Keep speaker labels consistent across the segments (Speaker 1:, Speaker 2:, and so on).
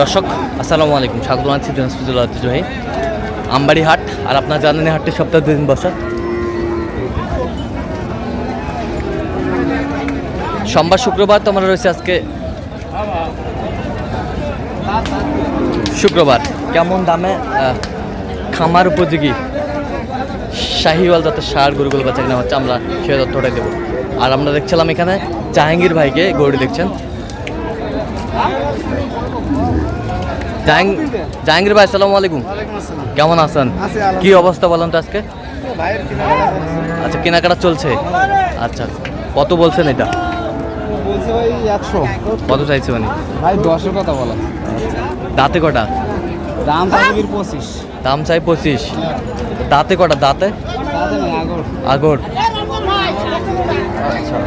Speaker 1: দর্শক, আসসালামু আলাইকুম। স্বাগত আছি দিনাজপুর ঐতিহ্যবাহী আমবাড়ি হাট আর আপনার জানেন হাটটি সপ্তাহে দুদিন বসা সোমবার, শুক্রবার তো আমরা রয়েছে আজকে। শুক্রবার। কেমন দামে খামার উপযোগী? শাহিওয়াল জাতের সার, গরুগুলো বাচ্চা কিনা হচ্ছে, আমরা সে তথ্যটাই দেবো। আর আমরা দেখছিলাম এখানে জাহাঙ্গীর ভাইকে গরু দেখছেন? জাহাঙ্গীর ভাই আসসালামু আলাইকুম। কেমন আছেন?
Speaker 2: আছি,
Speaker 1: কি অবস্থা বলেন তো আজকে? আচ্ছা কেনাকাটা চলছে? আচ্ছা কত বলছেন এটা? কত চাইছে মানে?
Speaker 2: ভাই দশের কথা বলা।
Speaker 1: দাঁতে কটা?
Speaker 2: দাম চাকরির পঁচিশ।
Speaker 1: দাম চাই পঁচিশ। দাঁতে কটা? দাঁতে?
Speaker 2: আগর।
Speaker 1: আচ্ছা।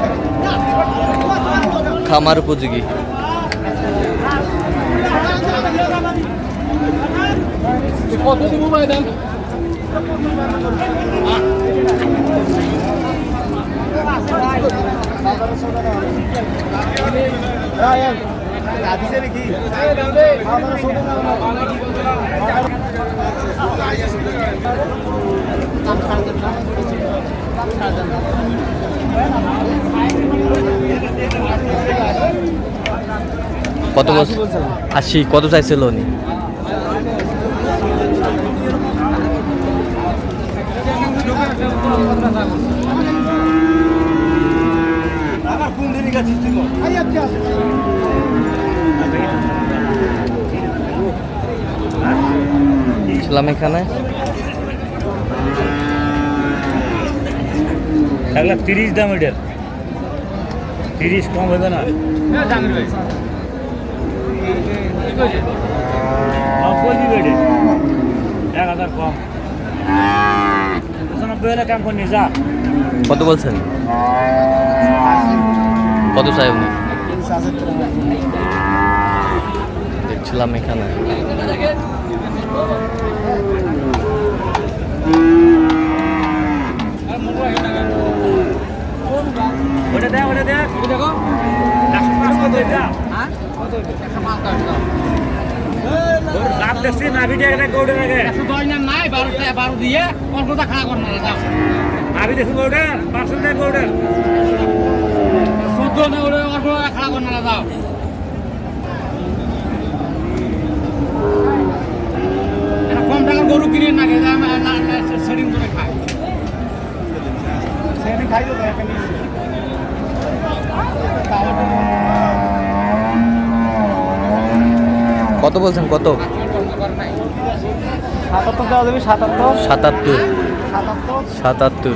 Speaker 1: খামার উপযোগী।
Speaker 2: কত
Speaker 1: কত বছর? আশি কত চাইছিল উনি? ছিলাম এখানে।
Speaker 3: এক লাখ তিরিশ দাম এটার। তিরিশ কম হবে না। এক হাজার কম। দুশো হলে কাম যা।
Speaker 1: কত বলছেন? কত চাই উনি? দেখছিলাম এখানে।
Speaker 2: হ্যাঁ
Speaker 3: দেখছি একটা গৌড়ে লাগে
Speaker 2: নাই বারোটা বারো দিয়ে অল্পটা খাড়া কর না
Speaker 3: গৌড়ের পার্সেন্ট গৌড়ের
Speaker 2: চোদ্দ না দাও এটা কম টাকার গরু কিনে না গে সেটিং করে খায়। সেটিং খাই
Speaker 1: কত বলছেন কত?
Speaker 2: সাতাত্তর দেওয়া যাবে সাতাত্তর।
Speaker 1: সাতাত্তর।
Speaker 2: সাতাত্তর।
Speaker 1: সাতাত্তর।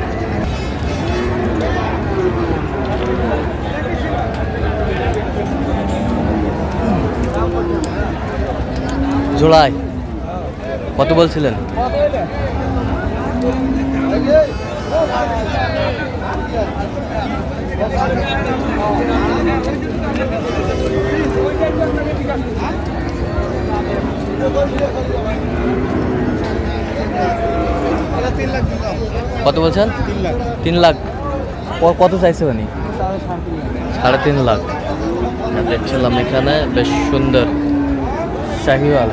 Speaker 1: জোড়ায় কত বলছিলেন? কত বলছেন?
Speaker 2: তিন লাখ।
Speaker 1: কত চাইছে উনি?
Speaker 2: সাড়ে তিন লাখ।
Speaker 1: দেখছিলাম এখানে, বেশ সুন্দর। শাহিওয়াল।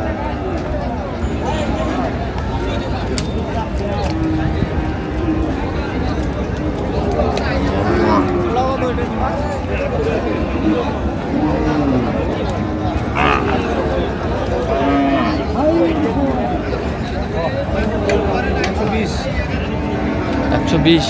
Speaker 1: একশো বিশ।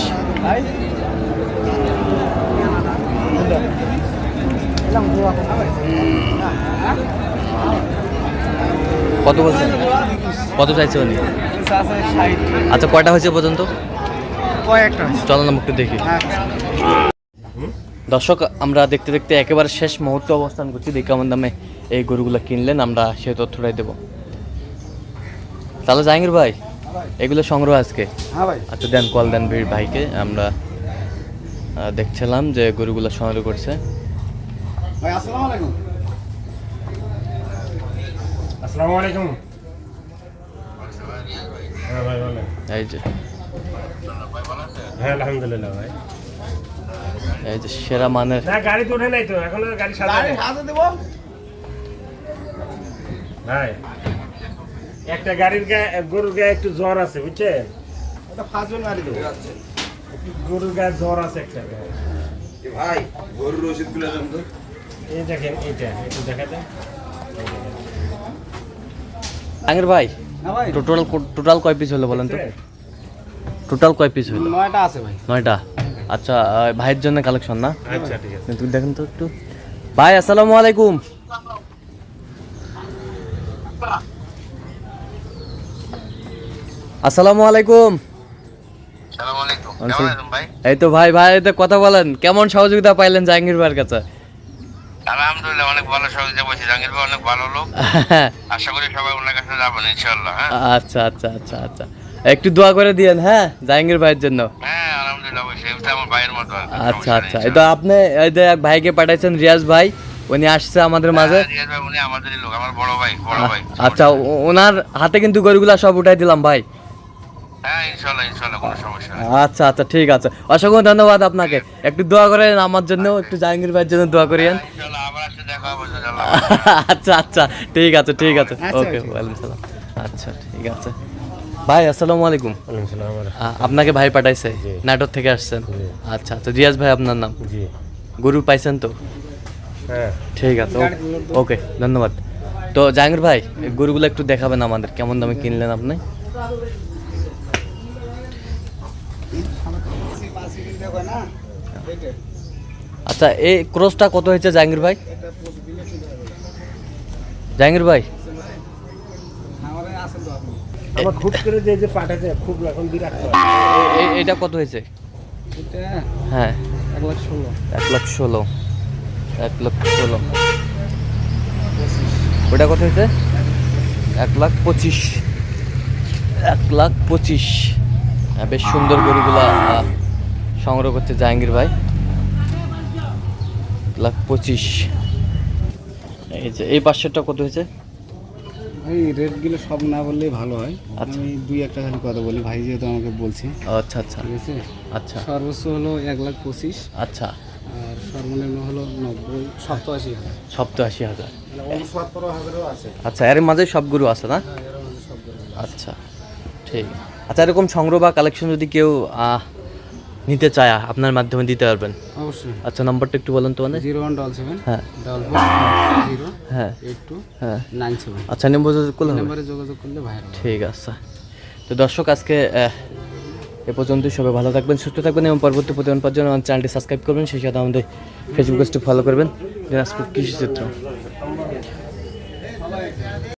Speaker 1: কত বলছেন? কত চাইছে উনি? আচ্ছা কয়টা হয়েছে পর্যন্ত? চলো না একটু দেখি। দর্শক আমরা দেখতে দেখতে একেবারে শেষ মুহূর্তে অবস্থান করছি। দেখে কেমন দামে এই গরুগুলো কিনলেন আমরা সে তথ্যটাই দেবো। তাহলে জাহাঙ্গীর ভাই এগুলো সংগ্রহ আজকে?
Speaker 2: হ্যাঁ
Speaker 1: আচ্ছা দেন কল দেন ভিড় ভাইকে। আমরা দেখছিলাম যে গরুগুলো সংগ্রহ করছে।
Speaker 2: ভাই আসসালামু আলাইকুম।
Speaker 3: আসসালামু আলাইকুম। হ্যাঁ ভাই ভালো
Speaker 1: এই যে।
Speaker 3: হ্যাঁ আলহামদুলিল্লাহ ভাই।
Speaker 1: এই যে সেরা মানের
Speaker 3: না গাড়ি তো ওঠে নাই তো এখন গাড়ি সাজা
Speaker 2: গাড়ি সাজা দেবো?
Speaker 3: ভাই একটা গাড়ির গায়ে গরুর গায়ে একটু জ্বর আছে বুঝছেন?
Speaker 2: ওটা ফাজল গাড়ি দেবো।
Speaker 3: গরুর গায়ে জ্বর আছে একটা।
Speaker 4: ভাই গরুর ওষুধগুলো দেন তো।
Speaker 3: এই দেখেন এইটা একটু দেখা যায়
Speaker 2: হ্যাঁ ভাই।
Speaker 1: টোটাল টোটাল কয় পিস হলো বলেন তো? টোটাল কয় পিস হলো?
Speaker 2: নয়টা আছে ভাই।
Speaker 1: নয়টা? আচ্ছা ভাইয়ের জন্য কালেকশন না?
Speaker 3: আচ্ছা ঠিক আছে।
Speaker 1: তুমি দেখেন তো একটু। ভাই আসসালামু আলাইকুম। আসসালামু আলাইকুম।
Speaker 4: সালাম আলাইকুম।
Speaker 1: কেমন
Speaker 4: কেমন
Speaker 1: আছেন
Speaker 4: আছেন ভাই?
Speaker 1: এই তো ভাই ভাই এই তো কথা বলেন। কেমন সহযোগিতা পাইলেন জাহাঙ্গীর ভাইয়ের কাছে?
Speaker 4: আলহামদুলিল্লাহ অনেক ভালো সহযোগিতা বলছি জাহাঙ্গীর ভাই অনেক ভালো লোক। আশা করি সবাই ওনার কাছে যাবেন হ্যাঁ।
Speaker 1: আচ্ছা আচ্ছা আচ্ছা আচ্ছা। একটু দোয়া করে দিয়েন হ্যাঁ জাহাঙ্গীর ভাইয়ের জন্য।
Speaker 4: হ্যাঁ
Speaker 1: আচ্ছা আচ্ছা। এটা আপনি এই যে এক ভাইকে পাঠাইছেন রিয়াজ ভাই উনি আসছে আমাদের মাঝে।
Speaker 4: হ্যাঁ, ভাই
Speaker 1: আচ্ছা ওনার হাতে কিন্তু গরুগুলা সব উঠাই দিলাম ভাই।
Speaker 4: হ্যাঁ
Speaker 1: আচ্ছা আচ্ছা ঠিক আছে। অসংখ্য ধন্যবাদ আপনাকে। একটু দোয়া করেন আমার জন্য একটু জাহাঙ্গীর ভাইয়ের জন্য দোয়া করিয়েন।
Speaker 4: হ্যাঁ।
Speaker 1: আচ্ছা আচ্ছা ঠিক আছে ঠিক আছে।
Speaker 2: আচ্ছা,
Speaker 1: ওকে
Speaker 2: ঠিক
Speaker 1: ওয়ালাইকুম সালাম। আচ্ছা ঠিক আছে। ভাই আসসালামু আলাইকুম। আপনাকে ভাই পাঠাইছে
Speaker 3: জি।
Speaker 1: নাটোর থেকে আসছেন। আচ্ছা তো রিয়াজ ভাই আপনার নাম? গরু পাইছেন তো?
Speaker 3: হ্যাঁ।
Speaker 1: ঠিক আছে ওকে ধন্যবাদ। তো জাহাঙ্গীর ভাই গরুগুলো একটু দেখাবেন আমাদের কেমন দামে কিনলেন আপনি? আচ্ছা এই ক্রসটা কত হয়েছে জাহাঙ্গীর ভাই? জাহাঙ্গীর ভাই
Speaker 2: আমাদের আছে তো আপনি
Speaker 3: আমার খুব করে যে যে পাঠাতে খুব এখন বিরাট
Speaker 1: এটা কত হয়েছে?
Speaker 2: এটা
Speaker 1: হ্যাঁ।
Speaker 2: এক লাখ ষোলো।
Speaker 1: এক লাখ ষোলো। এক লাখ ষোলো। ওটা কত হয়েছে? এক লাখ পঁচিশ। এক লাখ পঁচিশ। হ্যাঁ, বেশ সুন্দর গরুগুলা সংগ্রহ করছে জাহাঙ্গীর ভাই। এক লাখ পঁচিশ। এই যে এই পাঁচশোটা কত হয়েছে?
Speaker 2: ভাই রেটগুলো সব না বললেই ভালো হয়।
Speaker 1: আচ্ছা।
Speaker 2: আমি দুই একটা খালি কথা বলি। ভাই যেহেতু আমাকে বলছে।
Speaker 1: আচ্ছা আচ্ছা।
Speaker 2: ঠিক আছে?
Speaker 1: আচ্ছা।
Speaker 2: সর্বোচ্চ হলো এক লাখ পঁচিশ।
Speaker 1: আচ্ছা।
Speaker 2: আর সর্বনিম্ন হলো নব্বই সপ্তাশি হাজার।
Speaker 1: সপ্তাশি হাজার।
Speaker 2: মানে উনসত্তর হাজারও আছে।
Speaker 1: আচ্ছা এর মাঝে সব গরু আছে না?
Speaker 2: হ্যাঁ
Speaker 1: আচ্ছা ঠিক। আচ্ছা এরকম সংগ্রহ বা কালেকশন যদি কেউ নিতে চায় আপনার মাধ্যমে দিতে পারবেন?
Speaker 2: অবশ্যই।
Speaker 1: আচ্ছা নাম্বারটা একটু বলেন তো মানে
Speaker 2: জিরো ওয়ান ডবল সেভেন
Speaker 1: হ্যাঁ।
Speaker 2: ডবল জিরো
Speaker 1: হ্যাঁ।
Speaker 2: এইট টু
Speaker 1: হ্যাঁ।
Speaker 2: Nine seven.
Speaker 1: আচ্ছা নম্বর করলে হবে?
Speaker 2: নাম্বারে যোগাযোগ করলে ভাইয়ের
Speaker 1: ঠিক আছে। তো দর্শক আজকে এ পর্যন্ত সবাই ভালো থাকবেন সুস্থ থাকবেন এবং পরবর্তী প্রতিদিন পাওয়ার জন্য আমার চ্যানেলটি সাবস্ক্রাইব করবেন। সেই সাথে আমাদের ফেসবুক পেজটি ফলো করবেন। দিনাজপুর কৃষি চিত্র